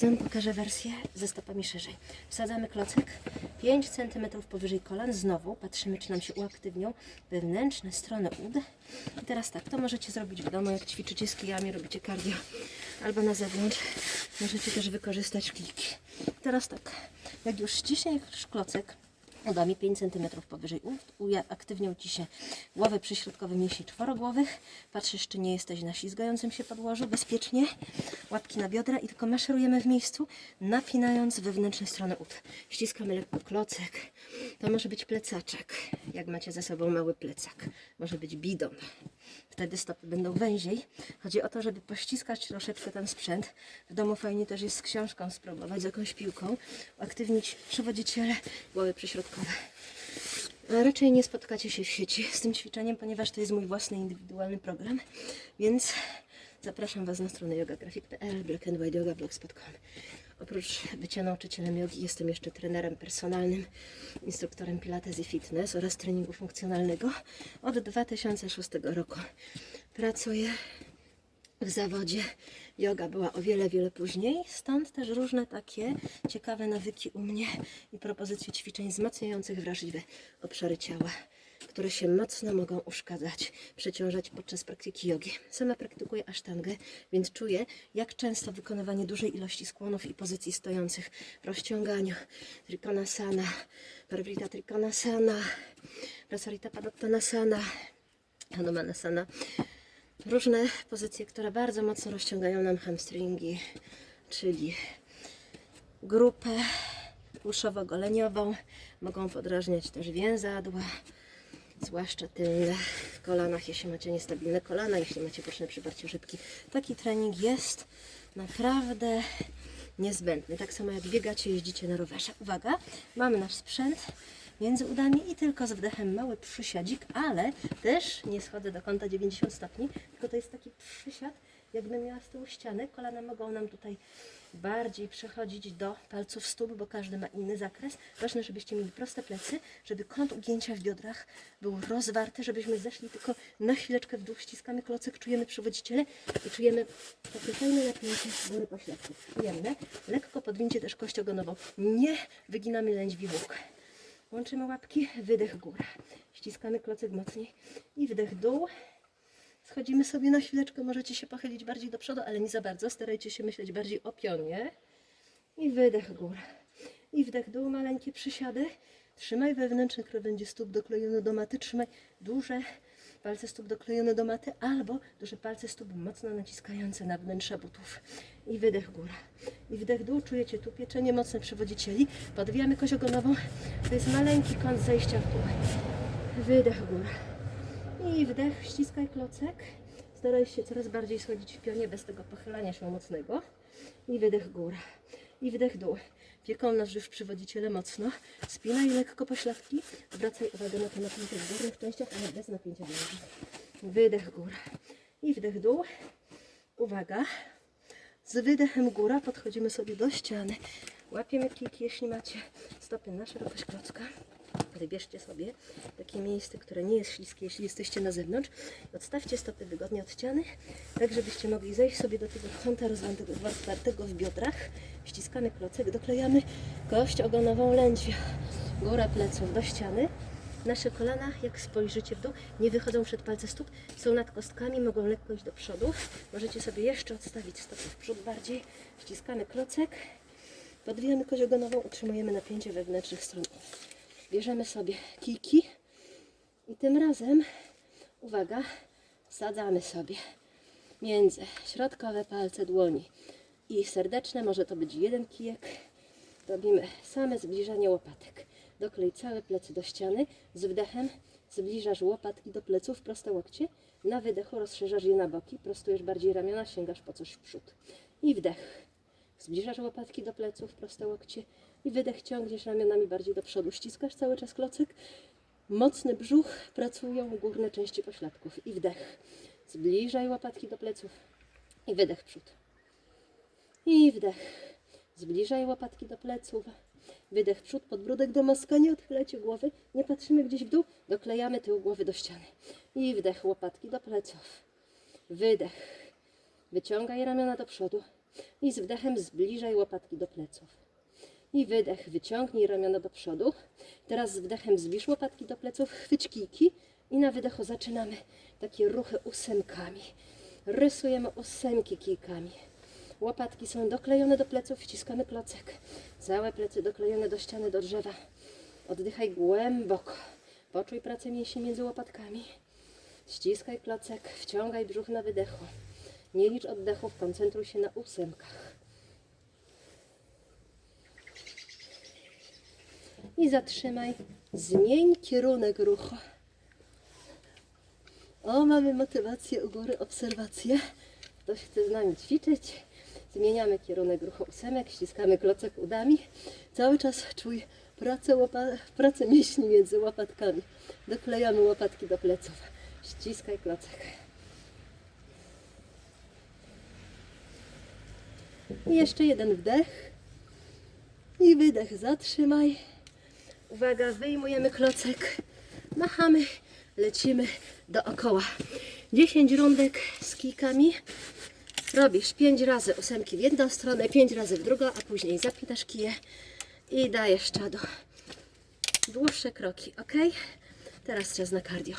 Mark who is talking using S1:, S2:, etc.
S1: Pokażę wersję ze stopami szerzej. Wsadzamy klocek 5 cm powyżej kolan. Znowu patrzymy, czy nam się uaktywnią wewnętrzne strony ud. I teraz tak, to możecie zrobić w domu, jak ćwiczycie z kijami, robicie cardio albo na zewnątrz. Możecie też wykorzystać kliki. Teraz tak, jak już ściśniesz klocek, udami 5 cm powyżej ust, uaktywnią Ci się głowy przyśrodkowe mięśni czworogłowych. Patrzysz, czy nie jesteś na ślizgającym się podłożu, bezpiecznie. Łapki na biodra i tylko maszerujemy w miejscu, napinając wewnętrzne strony ud. Ściskamy lekko klocek. To może być plecaczek, jak macie ze sobą mały plecak. Może być bidon. Wtedy stopy będą węziej. Chodzi o to, żeby pościskać troszeczkę ten sprzęt. W domu fajnie też jest z książką spróbować, z jakąś piłką. Uaktywnić przewodziciele głowy przyśrodkowe. A Raczej nie spotkacie się w sieci z tym ćwiczeniem, ponieważ to jest mój własny indywidualny program, więc zapraszam Was na stronę yogagrafik.pl, blackandwhiteyogablogspot.com. Oprócz bycia nauczycielem jogi jestem jeszcze trenerem personalnym, instruktorem pilates i fitness oraz treningu funkcjonalnego. Od 2006 roku pracuję w zawodzie. Yoga była o wiele, wiele później, stąd też różne takie ciekawe nawyki u mnie i propozycje ćwiczeń wzmacniających wrażliwe obszary ciała, które się mocno mogą uszkadzać, przeciążać podczas praktyki jogi. Sama praktykuję asztangę, więc czuję, jak często wykonywanie dużej ilości skłonów i pozycji stojących w rozciąganiu, trikonasana, parvrita trikonasana, prasarita padottanasana, hanumanasana, różne pozycje, które bardzo mocno rozciągają nam hamstringi, czyli grupę uszowo-goleniową. Mogą podrażniać też więzadła, zwłaszcza tylne w kolanach, jeśli macie niestabilne kolana, jeśli macie boczne przyparcie szybki. Taki trening jest naprawdę niezbędny. Tak samo jak biegacie, jeździcie na rowerze. Uwaga, mamy nasz sprzęt między udami i tylko z wdechem mały przysiadzik, ale też nie schodzę do kąta 90 stopni, tylko to jest taki przysiad, jakbym miała z tyłu ścianę. Kolana mogą nam tutaj bardziej przechodzić do palców stóp, bo każdy ma inny zakres. Ważne, żebyście mieli proste plecy, żeby kąt ugięcia w biodrach był rozwarty, żebyśmy zeszli tylko na chwileczkę w dół, ściskamy klocek, czujemy przywodziciele i czujemy takie fajne napięcie góry pośladków. Przyjemne. Lekko podwincie też kość ogonową. Nie wyginamy lędźwi łuk. Łączymy łapki, wydech góra. Ściskamy klocek mocniej i wdech dół. Schodzimy sobie na chwileczkę, możecie się pochylić bardziej do przodu, ale nie za bardzo. Starajcie się myśleć bardziej o pionie. I wydech góra. I wdech dół, maleńkie przysiady. Trzymaj wewnętrzny krawędzie stóp doklejone do maty. Trzymaj duże palce stóp doklejone do maty albo duże palce stóp mocno naciskające na wnętrze butów. I wydech góra. I wdech dół. Czujecie tu pieczenie mocne przewodzicieli. Podwijamy kość ogonową. To jest maleńki kąt zejścia w dół. Wydech góra. I wdech, ściskaj klocek. Staraj się coraz bardziej schodzić w pionie bez tego pochylania się mocnego. I wydech góra. I wdech dół. Wieką nasz już przywodziciele mocno. Spinaj lekko pośladki. Zwracaj uwagę na to napięcie w górnych częściach, ale bez napięcia w. Wydech góra. I wdech dół. Uwaga. Z wydechem góra podchodzimy sobie do ściany. Łapiemy kiki, jeśli macie stopy na szerokość klocka. Wybierzcie sobie takie miejsce, które nie jest śliskie, jeśli jesteście na zewnątrz. Odstawcie stopy wygodnie od ściany, tak żebyście mogli zejść sobie do tego kąta rozwartego, w biodrach. Ściskamy klocek, doklejamy kość ogonową lędźwia. Góra pleców do ściany. Nasze kolana, jak spojrzycie w dół, nie wychodzą przed palce stóp, są nad kostkami, mogą lekko iść do przodu. Możecie sobie jeszcze odstawić stopy w przód bardziej. Ściskamy klocek, podwijamy kość ogonową, utrzymujemy napięcie wewnętrznych stron. Bierzemy sobie kijki i tym razem, uwaga, wsadzamy sobie między środkowe palce dłoni i serdeczne, może to być jeden kijek. Robimy same zbliżanie łopatek. Doklej całe plecy do ściany. Z wdechem zbliżasz łopatki do pleców, proste łokcie. Na wydechu rozszerzasz je na boki, prostujesz bardziej ramiona, sięgasz po coś w przód. I wdech. Zbliżasz łopatki do pleców, proste łokcie. I wydech ciągniesz ramionami bardziej do przodu. Ściskasz cały czas klocek. Mocny brzuch, pracują górne części pośladków. I wdech. Zbliżaj łopatki do pleców. I wydech przód. I wdech. Zbliżaj łopatki do pleców. Wydech przód, podbródek do maska, nie odchylajcie głowy, nie patrzymy gdzieś w dół, doklejamy tył głowy do ściany. I wdech, łopatki do pleców. Wydech. Wyciągaj ramiona do przodu. I z wdechem zbliżaj łopatki do pleców. I wydech, wyciągnij ramiona do przodu. Teraz z wdechem zbliż łopatki do pleców, chwyć kijki i na wydechu zaczynamy takie ruchy ósemkami. Rysujemy ósemki kijkami. Łopatki są doklejone do pleców, wciskamy klocek. Całe plecy doklejone do ściany, do drzewa. Oddychaj głęboko. Poczuj pracę mięśni między łopatkami. Ściskaj klocek, wciągaj brzuch na wydechu. Nie licz oddechów, koncentruj się na ósemkach. I zatrzymaj. Zmień kierunek ruchu. O, mamy motywację u góry, obserwację. Ktoś chce z nami ćwiczyć. Zmieniamy kierunek ruchu ósemek, ściskamy klocek udami. Cały czas czuj pracę, łopa- pracę mięśni między łopatkami. Doklejamy łopatki do pleców. Ściskaj klocek. I jeszcze jeden wdech. I wydech. Zatrzymaj. Uwaga, wyjmujemy klocek. Machamy. Lecimy dookoła. 10 rundek z kijkami. Robisz 5 razy ósemki w jedną stronę, 5 razy w drugą, a później zapinasz kije i dajesz czadu. Dłuższe kroki, ok? Teraz czas na cardio.